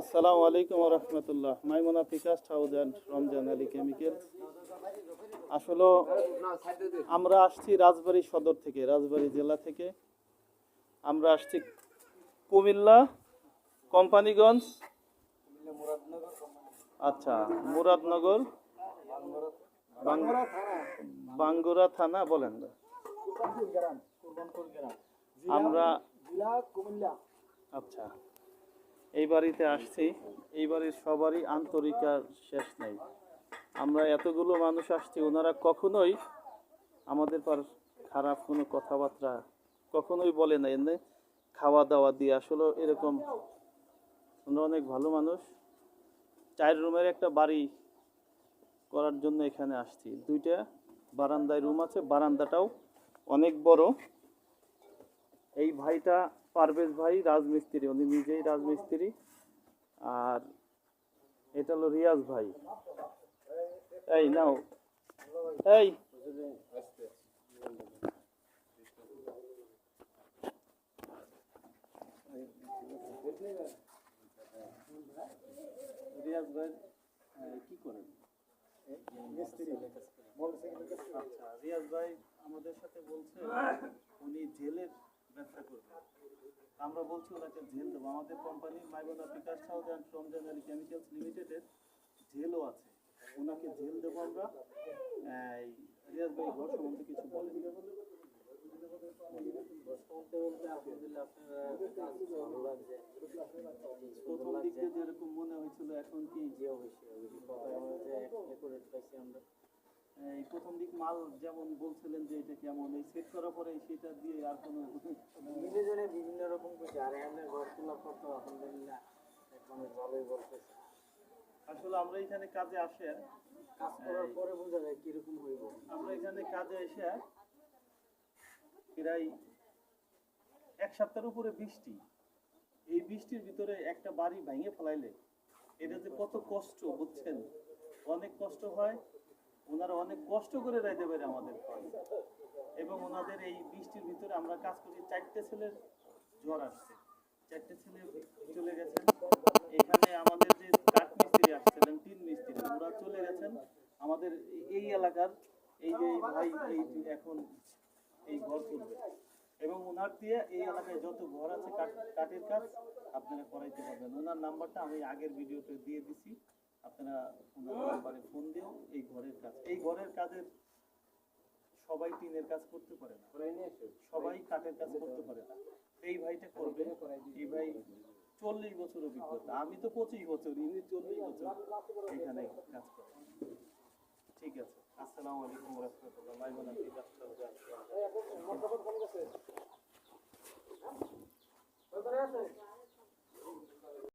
আসসালামু আলাইকুম রহমতুল্লাহ। মাইমুনা ফিকাস থাউজেন্ড রমজান আলী কেমিক্যাল আসলে আমরা আসছি রাজবাড়ী সদর থেকে রাজবাড়ী জেলা থেকে। আমরা আসছি কুমিল্লা কোম্পানিগঞ্জ। আচ্ছা মুরাদনগর বাঙ্গুরা থানা বলেন। আমরা আচ্ছা। এই বাড়িতে আসছি। এই বাড়ির সবারই আন্তরিকার শেষ নেই। আমরা এতগুলো মানুষ আসছি, ওনারা কখনোই আমাদের পর খারাপ কোনো কথাবার্তা কখনোই বলে না। এনে খাওয়া দাওয়া দিয়ে আসলে এরকম ওনারা অনেক ভালো মানুষ। চার রুমের একটা বাড়ি করার জন্য এখানে আসছি। দুইটা বারান্দায় রুম আছে, বারান্দাটাও অনেক বড়। এই ভাইটা পারভেজ ভাই, রাজমিস্ত্রি, উনি নিজেই রাজমিস্ত্রি। আর এটা হলো রিয়াজ ভাই। এই নাও। এই। রিয়াজ ভাই করেন? আচ্ছা রিয়াজ ভাই আমাদের সাথে বলছে, উনি জেলের ব্যবসা করবেন আমরা বলছি ওনাকে জেল দেবো। আমাদের company মাইবোনা Bikash south and Ramzan Ali chemicals লিমিটেডের জেলও আছে। ওনাকে জেল দেবো আমরা। এই রিয়াজ ভাই ঘর সম্বন্ধে কিছু বলেন। প্রথম দিকে যেরকম মনে হয়েছিল এখন কি? এই প্রথম দিক মাল যেমন বলছিলেন যে এটা কেমন এই সেট করার পরে সেটা দিয়ে আর কোনো বিনোদনে বিভিন্ন রকম কিছু আর এখানে ঘর তোলার পর তো আলহামদুলিল্লাহ মানুষ ভালোই বলতেছে। আসলে আমরা এখানে কাজে আসে। কাজ করার পরে বোঝা যায় কীরকম হইব। আমরা এখানে কাজে এসে প্রায় এক সপ্তাহের উপরে বৃষ্টি। এই বৃষ্টির ভিতরে একটা বাড়ি ভেঙে ফেলাইলে এটা যে কত কষ্ট বুঝছেন? অনেক কষ্ট হয় ওনারা অনেক কষ্ট করে রাইতে পারে আমাদের এবং ওনাদের এই বৃষ্টির ভিতরে আমরা কাজ করি চারটে ছেলের জ্বর আসছে। চারটে ছেলে চলে গেছেন। এখানে আমাদের যে কাঠ মিস্ত্রি আসছিলেন তিন মিস্ত্রি, ওরা চলে গেছেন। আমাদের এই এলাকার এই যে ভাই, এই এখন এই ঘর করবে এবং ওনার দিয়ে এই এলাকায় যত ঘর আছে, কাঠ- কাঠের কাজ আপনারা করাইতে পারবেন। ওনার নাম্বারটা আমি আগের ভিডিওতে দিয়ে দিছি। আপনারা নাম্বারে ফোন দিও এই ঘরের কাজ। এই ঘরের কাজের সবাই টিনের কাজ করতে পারে না। সবাই কাঠের কাজ করতে পারে না। এই ভাইটা করবে এই ভাই চল্লিশ বছর অভিজ্ঞতা। আমি তো পঁচিশ বছর ইনি চল্লিশ বছর এখানে কাজ করে। ঠিক আছে। আসসালামু আলাইকুম রহমতুল্লাহ